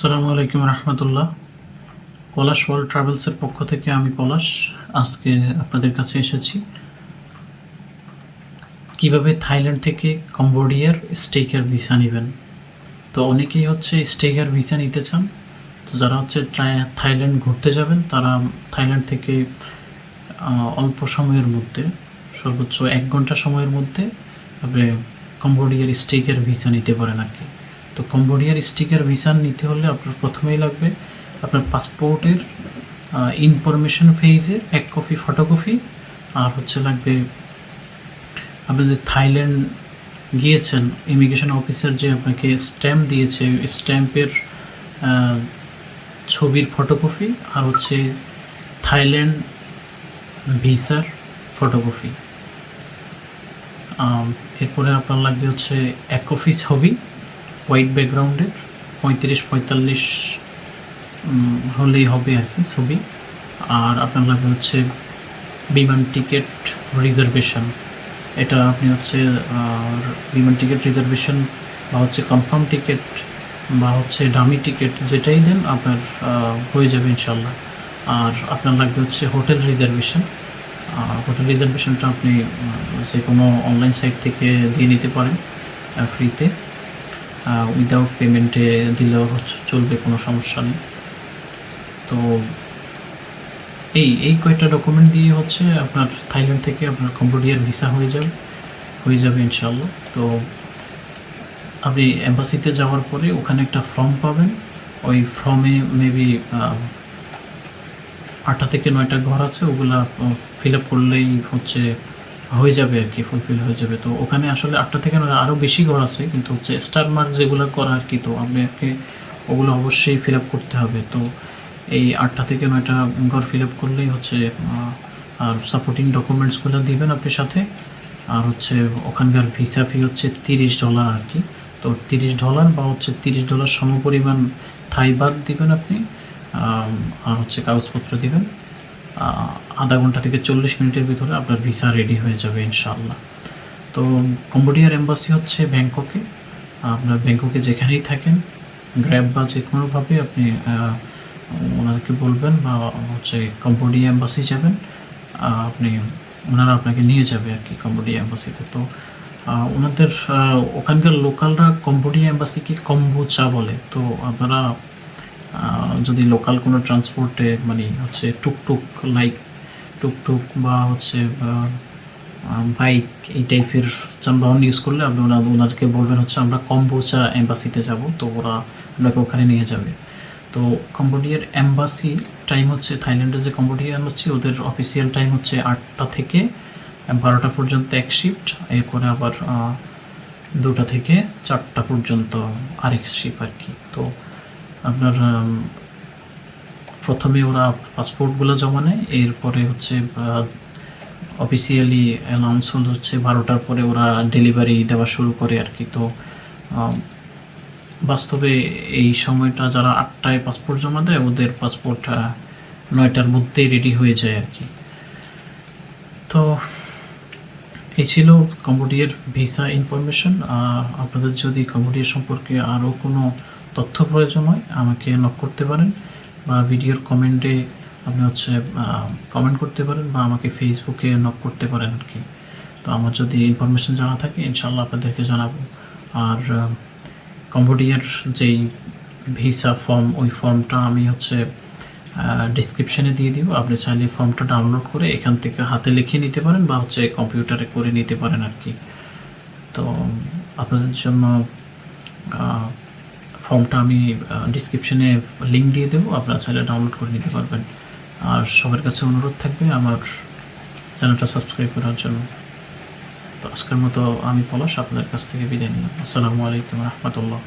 আসসালামু আলাইকুম রহমতুল্লাহ। পলাশ ওয়ার্ল্ড ট্রাভেলসের পক্ষ থেকে আমি পলাশ আজকে আপনাদের কাছে এসেছি। কীভাবে থাইল্যান্ড থেকে কম্বোডিয়ার স্টেকার ভিসা নেবেন? তো অনেকেই হচ্ছে স্টেকার ভিসা নিতে চান। তো যারা হচ্ছে থাইল্যান্ড ঘুরতে যাবেন, তারা থাইল্যান্ড থেকে অল্প সময়ের মধ্যে, সর্বোচ্চ এক ঘণ্টা সময়ের মধ্যে আপনি কম্বোডিয়ার স্টেকার ভিসা নিতে পারেন আর কি। তো কম্বোডিয়ার স্টিকার ভিসা নিতে হলে আপনার প্রথমেই লাগবে আপনার পাসপোর্টের ইনফরমেশন ফেজে এক কপি ফটোকপি আর হচ্ছে লাগবে আপনি যে থাইল্যান্ড গিয়েছেন ইমিগ্রেশন অফিসার যে আপনাকে স্ট্যাম্প দিয়েছে স্ট্যাম্পের ছবির ফটোকপি আর হচ্ছে থাইল্যান্ড ভিসার ফটোকপি এরপরে আপনার লাগবে হচ্ছে এক কপি ছবি। হোয়াইট ব্যাকগ্রাউন্ডের পঁয়ত্রিশ, পঁয়তাল্লিশ হলেই হবে আর কি ছবি। আর আপনার লাগবে হচ্ছে বিমান টিকিট রিজার্ভেশন। এটা আপনি হচ্ছে বিমান টিকিট রিজার্ভেশন বা হচ্ছে কনফার্ম টিকিট বা হচ্ছে ডামি টিকিট যেটাই দেন আপনার হয়ে যাবে ইনশাল্লাহ আর আপনার লাগবে হচ্ছে হোটেল রিজার্ভেশন হোটেল রিজার্ভেশনটা আপনি যে কোনো অনলাইন সাইট থেকে দিয়ে নিতে পারেন ফ্রিতে উইদাউট পেমেন্টে দিলেও চলবে, কোনো সমস্যা নেই। তো এই এই কয়েকটা ডকুমেন্ট দিয়ে হচ্ছে আপনার থাইল্যান্ড থেকে আপনার কম্বোডিয়ার ভিসা হয়ে যাবে হয়ে যাবে ইনশাল্লাহ তো আপনি এম্বাসিতে যাওয়ার পরে ওখানে একটা ফর্ম পাবেন। ওই ফর্মে মেবি আটটা থেকে নয়টা ঘর আছে, ওগুলা ফিল আপ করলেই হচ্ছে হয়ে যাবে আর কি ফুলফিল হয়ে যাবে। তো ওখানে আসলে আটটা থেকে আরও বেশি ঘর আছে, কিন্তু হচ্ছে স্টার মার্ক যেগুলো করা আর কি, তো আপনাকে ওগুলো অবশ্যই ফিল আপ করতে হবে। তো এই আটটা থেকে নয়টা ঘর ফিল আপ করলেই হচ্ছে আর সাপোর্টিং ডকুমেন্টসগুলো দিবেন আপনি সাথে। আর হচ্ছে ওখানকার ভিসা ফি হচ্ছে তিরিশ ডলার আর কি। তো তিরিশ ডলার বা হচ্ছে তিরিশ ডলার সমপরিমাণ থাই বাদ দিবেন আপনি আর হচ্ছে কাগজপত্র দিবেন। আধা ঘণ্টা থেকে চল্লিশ মিনিটের ভিতরে আপনার ভিসা রেডি হয়ে যাবে ইনশাআল্লাহ। তো কম্বোডিয়ার এম্বাসি হচ্ছে ব্যাংককে। আপনার ব্যাংককে যেখানেই থাকেন গ্র্যাব বা যে কোনোভাবে আপনি ওনাদেরকে বলবেন বা হচ্ছে কম্বোডিয়া এম্বাসি যাবেন আপনি, ওনারা আপনাকে নিয়ে যাবে আর কি কম্বোডিয়া এম্বাসিতে। তো ওনাদের ওখানকার লোকালরা কম্বোডিয়া এম্বাসিকে কম্বোচা বলে। তো আপনারা যদি লোকাল কোনো ট্রান্সপোর্টে মানে হচ্ছে টুকটুক লাইক টুকটুক বা হচ্ছে বাইক এই টাইপের যানবাহন ইউজ করলে আপনি ওনা ওনাদেরকে বলবেন হচ্ছে আমরা কম্বোচা এম্বাসিতে যাব, তো ওরা আপনাকে ওখানে নিয়ে যাবে। তো কম্বোডিয়ার এম্বাসি টাইম হচ্ছে থাইল্যান্ডের যে কম্বোডিয়া এম্বাসি ওদের অফিসিয়াল টাইম হচ্ছে আটটা থেকে বারোটা পর্যন্ত এক শিফট এরপরে আবার দুটা থেকে চারটা পর্যন্ত আরেক শিফট আর কি। তো আপনার প্রথমে ওরা পাসপোর্টগুলো জমা নেয়, এরপরে হচ্ছে অফিসিয়ালি অ্যানাউন্স হচ্ছে বারোটার পরে ওরা ডেলিভারি দেওয়া শুরু করে আর কি। তো বাস্তবে এই সময়টা যারা আটটায় পাসপোর্ট জমা দেয়, ওদের পাসপোর্ট নয়টার মধ্যেই রেডি হয়ে যায় আর কি। তো, এই ছিল কম্বোডিয়ার ভিসা ইনফরমেশন আপনাদের যদি কম্বোডিয়া সম্পর্কে আরও কোনো তথ্য প্রয়োজন হয়, আমাকে নক করতে পারেন বা ভিডিওর কমেন্টে আপনি হচ্ছে কমেন্ট করতে পারেন বা আমাকে ফেসবুকে নক করতে পারেন আর কি তো আমার যদি ইনফরমেশন জানা থাকে ইনশাল্লাহ আপনাদেরকে জানাব। আর কম্বোডিয়ার যেই ভিসা ফর্ম ওই ফর্মটা আমি হচ্ছে ডিসক্রিপশনে দিয়ে দিব। আপনি চাইলে ফর্মটা ডাউনলোড করে এখান থেকে হাতে লিখে নিতে পারেন বা হচ্ছে কম্পিউটারে করে নিতে পারেন আর কি তো, আপনাদের জন্য ফর্মটা আমি ডিসক্রিপশনে লিঙ্ক দিয়ে দেবো, আপনারা চাইলে ডাউনলোড করে নিতে পারবেন। আর সবার কাছে অনুরোধ থাকবে আমার চ্যানেলটা সাবস্ক্রাইব করার জন্য। তো আজকের মতো আমি পলাশ, আপনাদের কাছ থেকে বিদায় নিলাম। আসসালামু আলাইকুম রহমতুল্লাহ।